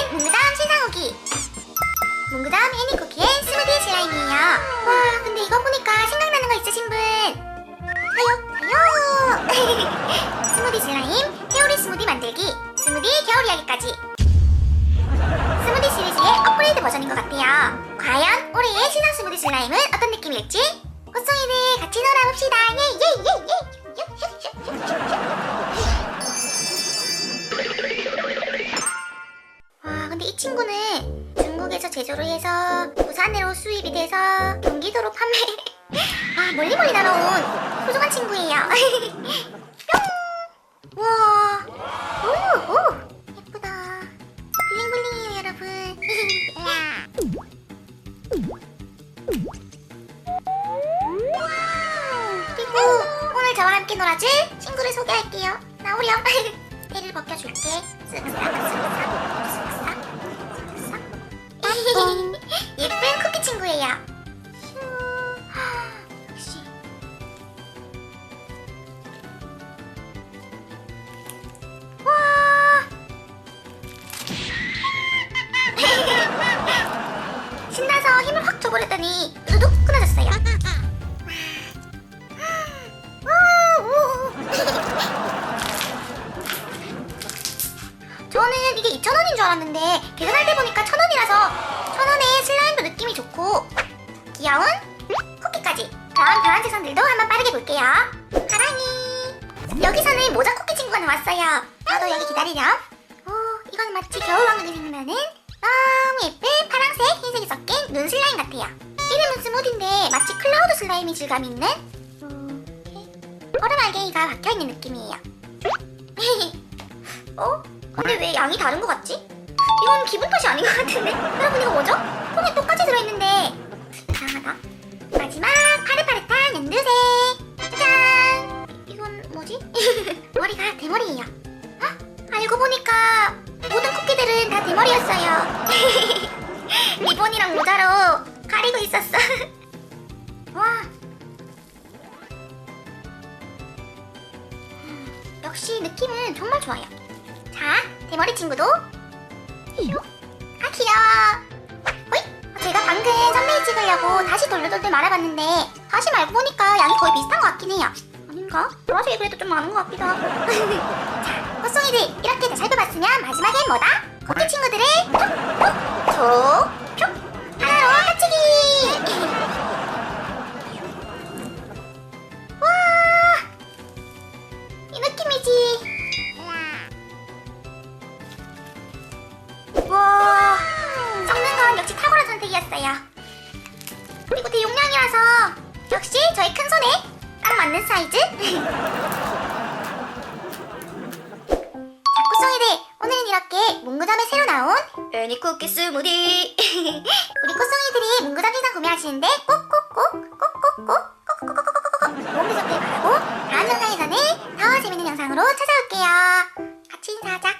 슬라임의 몽그다음 신상우기. 몽그다음 애니쿠키의 스무디 슬라임이에요 와 근데 이거 보니까 생각나는 거 있으신 분? 하요 하요 스무디 슬라임 태오리 스무디 만들기 스무디 겨울 이야기까지. 스무디 시리즈의 업그레이드 버전인 것 같아요. 과연 올해의 신상 스무디 슬라임은 어떤 느낌일지? 꽃송이들 같이 놀아봅시다. 예예예예. 수입이 돼서 경기도로 판매. 아 멀리 멀리 날아온 소중한 친구예요. 뿅. 우와. 오, 오. 예쁘다. 블링블링이에요 여러분. 그리고 오늘 저와 함께 놀아줄 친구를 소개할게요. 나오렴. 때를 벗겨줄게. 쓱싹. 예쁜 쿠키 친구예요. 신나서 힘을 확 줘버렸더니 두둑 끊어졌어요. 저는 이게 2,000원인 줄 알았는데 계산할 때 보니까 1,000원이라서 1,000원에 슬라임도 느낌이 좋고 귀여운 쿠키까지. 그럼 다른 재산들도 한번 빠르게 볼게요. 하랑이 여기서는 모자 쿠키 친구가 나왔어요. 나도 여기 기다리렴. 오 이건 마치 겨울왕국이 생각나는 너무 예쁜 파랑색 흰색이 섞인 눈 슬라임 같아요. 이름은 스무디인데 마치 클라우드 슬라임이 질감 있는? 이렇게 얼음 알갱이가 박혀있는 느낌이에요. 어? 근데 왜 양이 다른 것 같지? 이건 기분 탓이 아닌 것 같은데? 여러분 이거 뭐죠? 통에 똑같이 들어있는데. 이상하다. 마지막 파릇파릇한 연두색 짜잔 이건 뭐지? 머리가 대머리예요. 헉, 알고 보니까 모든 쿠키들은 다 대머리였어요. 리본이랑 모자로 가리고 있었어. 와. 역시 느낌은 정말 좋아요. 자, 대머리 친구도 휴. 아 귀여워 어이? 제가 방금 썸네일 찍으려고 다시 돌돌돌 말아봤는데 다시 말고 보니까 양이 거의 비슷한 것 같긴 해요 아닌가? 보라색이 그래도 좀 많은 것 같기도 하고 자, 꽃송이들 이렇게 다 살펴봤으면 마지막엔 뭐다? 코끼 친구들을 톡톡 선택이었어요. 그리고 대용량이라서 역시 저희 큰 손에 딱 맞는 사이즈. 자꾸송이들 오늘은 이렇게 문구점에 새로 나온 애니 쿠키 스무디. 우리 코송이들이 문구점 신상 구매하시는데 꼭꼭꼭 꼭꼭꼭 꼭꼭꼭꼭꼭꼭 몸 대접해 바라고 다음 영상에서는 더 재밌는 영상으로 찾아올게요. 같이 인사하자.